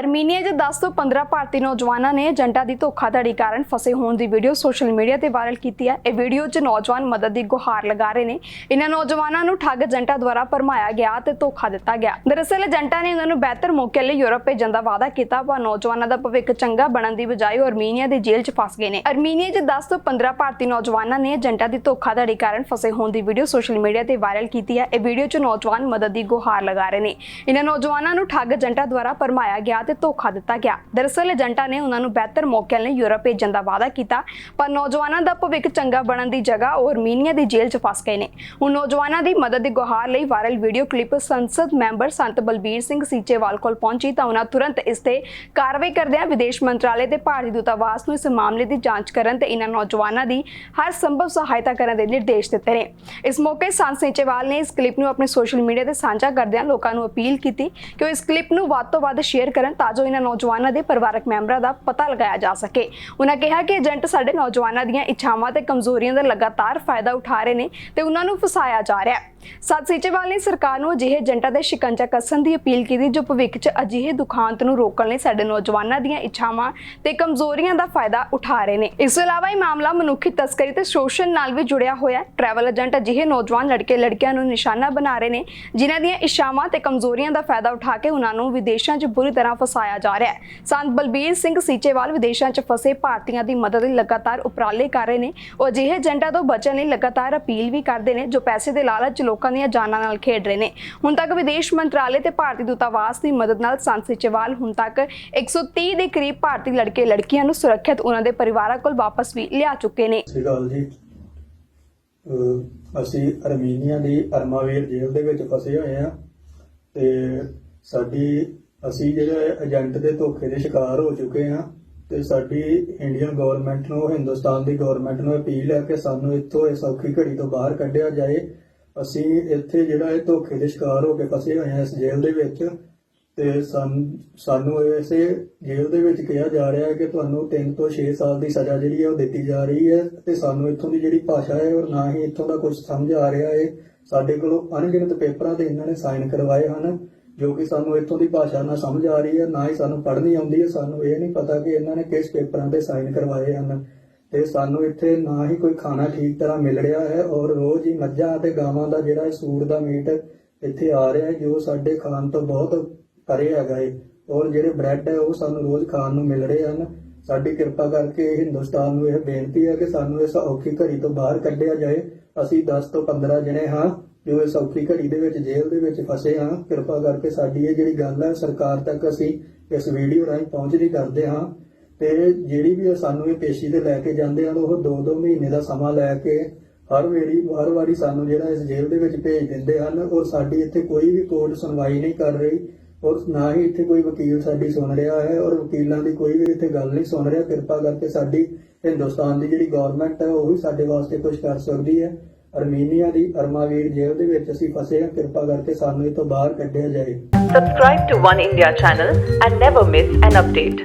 Armenia 'ਚ 10 ਤੋਂ 15 ਭਾਰਤੀ ਨੌਜਵਾਨਾਂ ਨੇ ਏਜੰਟਾਂ ਦੀ ਧੋਖਾਧੜੀ ਕਾਰਨ ਫਸੇ ਹੋਣ ਦੀ ਵੀਡੀਓ ਸੋਸ਼ਲ ਮੀਡੀਆ ਤੇ ਵਾਇਰਲ ਕੀਤੀ ਹੈ। ਇਹ ਵੀਡੀਓ 'ਚ ਨੌਜਵਾਨ ਮਦਦ ਦੀ ਗੁਹਾਰ ਲਗਾ ਰਹੇ ਨੇ। ਇਹਨਾਂ ਨੌਜਵਾਨਾਂ ਨੂੰ ਠੱਗ ਏਜੰਟਾਂ ਦੁਆਰਾ ਭਰਮਾਇਆ ਗਿਆ ਤੇ ਧੋਖਾ ਦਿੱਤਾ ਗਿਆ। ਦਰਅਸਲ ਏਜੰਟਾਂ ਨੇ ਉਹਨਾਂ ਨੂੰ ਬਿਹਤਰ ਮੌਕੇ ਲਈ ਯੂਰਪ ਭੇਜਣ ਦਾ ਵਾਅਦਾ ਕੀਤਾ, ਪਰ ਨੌਜਵਾਨਾਂ ਦਾ ਭਵਿੱਖ ਚੰਗਾ ਬਣਨ ਦੀ ਬਜਾਏ ਅਰਮੀਨੀਆ ਦੇ ਜੇਲ੍ਹ 'ਚ ਫਸ ਗਏ ਨੇ। ਅਰਮੀਨੀਆ 'ਚ 10 ਤੋਂ 15 ਭਾਰਤੀ ਨੌਜਵਾਨਾਂ ਨੇ ਏਜੰਟਾਂ ਦੀ ਧੋਖਾਧੜੀ ਕਾਰਨ ਫਸੇ ਹੋਣ ਦੀ ਵੀਡੀਓ ਸੋਸ਼ਲ ਮੀਡੀਆ ਤੇ ਵਾਇਰਲ ਕੀਤੀ ਹੈ। ਇਹ ਵੀਡੀਓ 'ਚ ਨੌਜਵਾਨ ਮਦਦ ਦੀ ਗੁਹਾਰ ਲਗਾ ਰਹੇ ਨੇ। ਇਹਨਾਂ ਨੌਜਵਾਨਾਂ ਨੂੰ ਠੱਗ ਏਜੰਟਾਂ ਦੁਆਰਾ ਭਰਮਾਇਆ ਗਿਆ ਤੇ ਧੋਖਾ ਦਿੱਤਾ ਗਿਆ। ਦਰਅਸਲ ਏਜੰਟਾਂ ਨੇ ਉਹਨਾਂ ਨੂੰ ਬਿਹਤਰ ਮੌਕਿਆਂ ਲਈ ਯੂਰਪ ਭੇਜਣ ਦਾ ਵਾਅਦਾ ਕੀਤਾ, ਪਰ ਨੌਜਵਾਨਾਂ ਦਾ ਭਵਿੱਖ ਚੰਗਾ ਬਣਨ ਦੀ ਜਗ੍ਹਾ ਉਹ ਅਰਮੀਨੀਆ ਦੀ ਜੇਲ੍ਹ 'ਚ ਫਸ ਗਏ ਨੇ। ਹੁਣ ਨੌਜਵਾਨਾਂ ਦੀ ਮਦਦ ਦੀ ਗੁਹਾਰ ਲਈ ਵਾਇਰਲ ਵੀਡੀਓ ਕਲਿੱਪ ਸੰਸਦ ਮੈਂਬਰ ਸੰਤ ਬਲਬੀਰ ਸਿੰਘ ਸੀਚੇਵਾਲ ਕੋਲ ਪਹੁੰਚੀ ਤਾਂ ਉਹਨਾਂ ਤੁਰੰਤ ਇਸ ਤੇ ਕਾਰਵਾਈ ਕਰਦਿਆਂ ਵਿਦੇਸ਼ ਮੰਤਰਾਲੇ ਤੇ ਭਾਰਤੀ ਦੂਤਾਵਾਸ ਨੂੰ ਇਸ ਮਾਮਲੇ ਦੀ ਜਾਂਚ ਕਰਨ ਤੇ ਇਹਨਾਂ ਨੌਜਵਾਨਾਂ ਦੀ ਹਰ ਸੰਭਵ ਸਹਾਇਤਾ ਕਰਨ ਦੇ ਨਿਰਦੇਸ਼ ਦਿੱਤੇ ਨੇ। ਇਸ ਮੌਕੇ ਸੰਤ ਸੀਚੇਵਾਲ ਨੇ ਇਸ ਕਲਿੱਪ ਨੂੰ ਆਪਣੇ ਸੋਸ਼ਲ ਮੀਡੀਆ ਤੇ ਸਾਂਝਾ ਕਰਦਿਆਂ ਲੋਕਾਂ ਨੂੰ ਅਪੀਲ ਕੀਤੀ ਕਿ ਉਹ ਇਸ ਕਲਿੱਪ ਨੂੰ ਵੱਧ ਤੋਂ ਵੱਧ ਸ਼ੇਅਰ ਕਰਨ ਤਾਂ ਜੋ ਇਹਨਾਂ ਨੌਜਵਾਨਾਂ ਦੇ ਪਰਿਵਾਰਕ ਮੈਂਬਰਾਂ ਦਾ ਪਤਾ ਲਗਾਇਆ ਜਾ ਸਕੇ। ਉਹਨਾਂ ਕਿਹਾ ਕਿ ਏਜੰਟ ਸਾਡੇ ਨੌਜਵਾਨਾਂ ਦੀਆਂ ਇੱਛਾਵਾਂ ਤੇ ਕਮਜ਼ੋਰੀਆਂ ਦਾ ਲਗਾਤਾਰ ਫਾਇਦਾ ਉਠਾ ਰਹੇ ਨੇ ਤੇ ਉਹਨਾਂ ਨੂੰ ਫਸਾਇਆ ਜਾ ਰਿਹਾ ਹੈ। ਸਤ ਸੀਚੇਵਾਲ ਨੇ ਸਰਕਾਰ ਨੂੰ ਅਜਿਹੇ ਏਜੰਟਾਂ ਦੇ ਸ਼ਿਕੰਜਾ ਕੱਸਣ ਦੀ ਅਪੀਲ ਕੀਤੀ, ਜੋ ਭਵਿੱਖ 'ਚ ਅਜਿਹੇ ਦੁਖਾਂਤ ਨੂੰ ਰੋਕਣ ਲਈ ਸਾਡੇ ਨੌਜਵਾਨਾਂ ਦੀਆਂ ਇੱਛਾਵਾਂ ਤੇ ਕਮਜ਼ੋਰੀਆਂ ਦਾ ਫਾਇਦਾ ਉਠਾ ਰਹੇ ਨੇ। ਇਸ ਤੋਂ ਇਲਾਵਾ ਇਹ ਮਾਮਲਾ ਮਨੁੱਖੀ ਤਸਕਰੀ ਤੇ ਸ਼ੋਸ਼ਣ ਨਾਲ ਵੀ ਜੁੜਿਆ ਹੋਇਆ ਹੈ। ਟਰੈਵਲ ਏਜੰਟ ਅਜਿਹੇ ਨੌਜਵਾਨ ਲੜਕੇ ਲੜਕੀਆਂ ਨੂੰ ਨਿਸ਼ਾਨਾ ਬਣਾ ਰਹੇ ਨੇ, ਜਿਨ੍ਹਾਂ ਦੀਆਂ ਇੱਛਾਵਾਂ ਤੇ ਕਮਜ਼ੋਰੀਆਂ ਦਾ ਫਾਇਦਾ ਉਠਾ ਕੇ ਉਹਨਾਂ ਨੂੰ ਵਿਦੇਸ਼ਾਂ 'ਚ ਬੁਰੀ ਤਰ੍ਹਾਂ ਫਸਾਇਆ ਜਾ ਰਿਹਾ ਹੈ। ਸੰਤ ਬਲਬੀਰ ਸਿੰਘ ਸੀਚੇਵਾਲ ਵਿਦੇਸ਼ਾਂ 'ਚ ਫਸੇ ਭਾਰਤੀਆਂ ਦੀ ਮਦਦ ਲਈ ਲਗਾਤਾਰ ਉਪਰਾਲੇ ਕਰ ਰਹੇ ਨੇ। ਉਹ ਅਜਿਹੇ ਏਜੰਟਾਂ ਤੋਂ ਬਚਣ ਲਈ ਲਗਾਤਾਰ ਅਪੀਲ ਵੀ ਕਰਦੇ ਨੇ, ਜੋ ਪੈਸੇ ਦੇ ਲਾਲਚ ਲੋਕਾਂ ਦੀਆਂ ਜਾਨਾਂ ਨਾਲ ਖੇਡ ਰਹੇ ਨੇ। ਹੁਣ ਤੱਕ ਵਿਦੇਸ਼ ਮੰਤਰਾਲੇ ਤੇ ਭਾਰਤੀ ਦੂਤਾਵਾਸ ਦੀ ਮਦਦ ਨਾਲ ਸੰਤ ਹੁਣ ਤੱਕ 130 ਦੇ ਕਰੀਬ ਭਾਰਤੀ ਲੜਕੇ ਲੜਕੀਆਂ ਨੂੰ ਸੁਰੱਖਿਅਤ ਉਹਨਾਂ ਦੇ ਪਰਿਵਾਰਾਂ ਕੋਲ ਵਾਪਸ ਵੀ ਲਿਆ ਚੁੱਕੇ ਨੇ। ਸਤਿ ਜੀ। ਅਸੀਂ ਅਰਮੀਨੀਆ ਦੀ ਅਰਮਾਵੀਰ ਜੇਲ੍ਹ ਦੇ ਵਿੱਚ ਫਸੇ ਹੋਏ ਆ ਤੇ ਸਾਡੀ ਅਸੀਂ ਜਿਹੜੇ ਏਜੰਟ ਦੇ ਧੋਖੇ ਦੇ ਸ਼ਿਕਾਰ ਹੋ ਚੁੱਕੇ ਆ ਤੇ ਸਾਡੀ ਇੰਡੀਅਨ ਗਵਰਨਮੈਂਟ ਨੂੰ, ਹਿੰਦੁਸਤਾਨ ਦੀ ਗਵਰਨਮੈਂਟ ਨੂੰ ਅਪੀਲ ਹੈ ਕਿ ਸਾਨੂੰ ਇੱਥੋਂ ਇਸ ਔਖੀ ਘੜੀ ਤੋਂ ਬਾਹਰ ਕੱਢਿਆ ਜਾਏ ਅਸੀਂ ਇੱਥੇ ਜਿਹੜਾ ਇਹ ਧੋਖੇ ਦੇ ਸ਼ਿਕਾਰ ਹੋ ਕੇ ਫਸੇ ਹੋਏ ਆ ਇਸ ਜੇਲ੍ਹ ਦੇ ਵਿੱਚ ਤੇ ਸਾਨ- ਸਾਨੂੰ ਇਸੇ ਜੇਲ੍ਹ ਦੇ ਵਿੱਚ ਕਿਹਾ ਜਾ ਰਿਹਾ ਹੈ ਕਿ ਤੁਹਾਨੂੰ 3 ਤੋਂ 6 ਸਾਲ ਦੀ ਸਜ਼ਾ ਜਿਹੜੀ ਹੈ ਉਹ ਦਿੱਤੀ ਜਾ ਰਹੀ ਹੈ ਤੇ ਸਾਨੂੰ ਇੱਥੋਂ ਦੀ ਜਿਹੜੀ ਭਾਸ਼ਾ ਹੈ ਔਰ ਨਾ ਹੀ ਇੱਥੋਂ ਦਾ ਕੁਝ ਸਮਝ ਆ ਰਿਹਾ ਹੈ, ਸਾਡੇ ਕੋਲੋਂ ਅਣਗਿਣਤ ਪੇਪਰਾਂ ਤੇ ਇਹਨਾਂ ਨੇ ਸਾਈਨ ਕਰਵਾਏ ਹਨ, ਜੋ ਕਿ ਸਾਨੂੰ ਇੱਥੋਂ ਦੀ ਭਾਸ਼ਾ ਨਾ ਸਮਝ ਆ ਰਹੀ ਹੈ, ਨਾ ਹੀ ਸਾਨੂੰ ਪੜ੍ਹਨੀ ਆਉਂਦੀ ਹੈ, ਸਾਨੂੰ ਇਹ ਨਹੀਂ ਪਤਾ ਕਿ ਇਹਨਾਂ ਨੇ ਕਿਸ ਪੇਪਰਾਂ ਤੇ ਸਾਈਨ ਕਰਵਾਏ ਹਨ। ਤੇ ਸਾਨੂੰ ਇੱਥੇ ਨਾ ਹੀ ਕੋਈ ਖਾਣਾ ਠੀਕ ਤਰ੍ਹਾਂ ਮਿਲ ਰਿਹਾ ਹੈ ਔਰ ਰੋਜ਼ ਹੀ ਮੱਝਾਂ ਅਤੇ ਗਾਵਾਂ ਦਾ ਜਿਹੜਾ ਸੂਰ ਦਾ ਮੀਟ ਇੱਥੇ ਆ ਰਿਹਾ ਹੈ, ਜੋ ਸਾਡੇ ਖਾਣ ਤੋਂ ਬਹੁਤ ਪਰੇ ਹੈਗਾ ਏ। ਔਰ ਜਿਹੜੇ ਬ੍ਰੈਡ ਹੈ, ਉਹ ਸਾਨੂੰ ਰੋਜ਼ ਖਾਣ ਨੂੰ ਮਿਲ ਰਹੇ ਹਨ। ਸਾਡੀ ਕਿਰਪਾ ਕਰਕੇ ਹਿੰਦੁਸਤਾਨ ਨੂੰ ਇਹ ਬੇਨਤੀ ਹੈ ਕਿ ਸਾਨੂੰ ਇਸ ਔਖੀ ਘੜੀ ਤੋਂ ਬਾਹਰ ਕੱਢਿਆ ਜਾਏ। ਅਸੀਂ 10 ਤੋਂ 15 ਜਣੇ ਹਾਂ, ਜੋ ਇਸ ਔਖੀ ਘੜੀ ਦੇ ਵਿੱਚ ਜੇਲ੍ਹ ਦੇ ਵਿੱਚ ਫਸੇ ਹਾਂ। ਕਿਰਪਾ ਕਰਕੇ ਸਾਡੀ ਇਹ ਜਿਹੜੀ ਗੱਲ ਹੈ, ਸਰਕਾਰ ਤੱਕ ਅਸੀਂ ਇਸ ਵੀਡੀਓ ਰਾਹੀਂ ਪਹੁੰਚਦੀ ਕਰਦੇ ਹਾਂ। ਤੇ ਜਿਹੜੀ ਵੀ ਸਾਨੂੰ ਇਹ ਪੇਸ਼ੀ ਤੇ ਲੈ ਕੇ ਜਾਂਦੇ ਹਨ ਉਹ 2-2 ਮਹੀਨੇ ਦਾ ਸਮਾਂ ਲੈ ਕੇ ਹਰ ਵੇਰੀ, ਹਰ ਵਾਰੀ ਸਾਨੂੰ ਜਿਹੜਾ ਇਸ ਜੇਲ੍ਹ ਦੇ ਵਿੱਚ ਭੇਜ ਦਿੰਦੇ ਹਨ ਔਰ ਸਾਡੀ ਇੱਥੇ ਕੋਈ ਵੀ ਕੋਰਟ ਸੁਣਵਾਈ ਨਹੀਂ ਕਰ ਰਹੀ ਔਰ ਨਾ ਹੀ ਇੱਥੇ ਕੋਈ ਵਕੀਲ ਸਾਡੀ ਸੁਣ ਰਿਹਾ ਹੈ ਔਰ ਵਕੀਲਾਂ ਦੀ ਕੋਈ ਵੀ ਇੱਥੇ ਗੱਲ ਨਹੀਂ ਸੁਣ ਰਿਹਾ, ਕਿਰਪਾ ਕਰਕੇ ਸਾਡੀ ਹਿੰਦੁਸਤਾਨ ਦੀ ਜਿਹੜੀ ਗਵਰਨਮੈਂਟ ਹੈ, ਉਹ ਹੀ ਸਾਡੇ ਵਾਸਤੇ ਕੁਝ ਕਰ ਸਕਦੀ ਹੈ ਅਰਮੀਨੀਆ ਦੀ ਅਰਮਾਵੀਰ ਜੇਲ੍ਹ ਦੇ ਵਿੱਚ ਅਸੀਂ ਫਸੇ ਹਾਂ, ਕਿਰਪਾ ਕਰਕੇ ਸਾਨੂੰ ਇਹ ਬਾਹਰ ਕੱਢਿਆ ਜਾਏ Subscribe to One India channel and never miss an update.